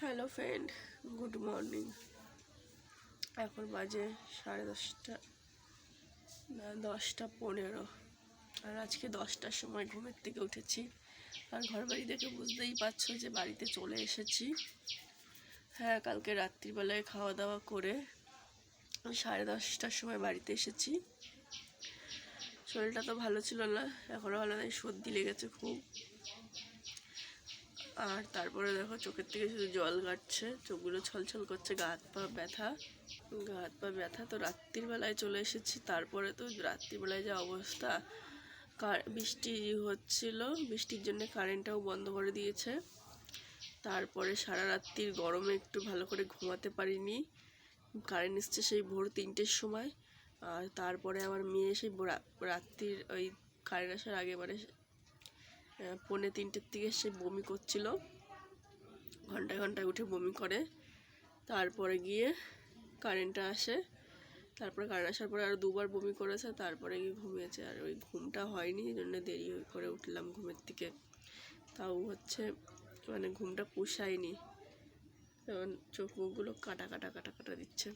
Hello friend good morning এখন বাজে সাড়ে দশটা, না, দশটা পনেরো। আর আজকে দশটার সময় ঘুমের থেকে উঠেছি। আর ঘর বাড়ি দেখে বুঝতেই পারছ যে বাড়িতে চলে এসেছি। হ্যাঁ কালকে রাত্রিবেলায় খাওয়া দাওয়া করে সাড়ে দশটার সময় বাড়িতে এসেছি। শরীরটা তো ভালো ছিল না এখনও ভালো সর্দি লেগেছে খুব। আর তারপরে দেখো চোখের থেকে শুধু জল কাটছে, চোখগুলো ছলছল করছে, গা হাত পা ব্যথা। গা হাত পা ব্যথা তো রাত্রির বেলায় চলে এসেছি, তারপরে তো রাত্রিবেলায় যা অবস্থা। বৃষ্টি হচ্ছিল, বৃষ্টির জন্য কারেন্টটাও বন্ধ করে দিয়েছে। তারপরে সারা রাত্রির গরমে একটু ভালো করে ঘুমাতে পারিনি। কারেন্ট এসছে সেই ভোর তিনটের সময়। আর তারপরে আমার মেয়ে সেই রাত্রির ওই কারেন্ট আসার আগে মানে পৌনে তিনটের দিকে সে বমি করছিল। ঘন্টায় ঘন্টায় উঠে বমি করে। তারপরে গিয়ে কারেন্টটা আসে। তারপরে কারেন্ট আসার পরে আরও দুবার বমি করেছে। তারপরে গিয়ে ঘুমিয়েছে। আর ওই ঘুমটা হয়নি, এই জন্য দেরি করে উঠলাম ঘুমের থেকে তাও হচ্ছে মানে ঘুমটা পুষায়নি। কারণ চোখ মুখগুলো কাটা কাটা কাটা কাটা দিচ্ছে।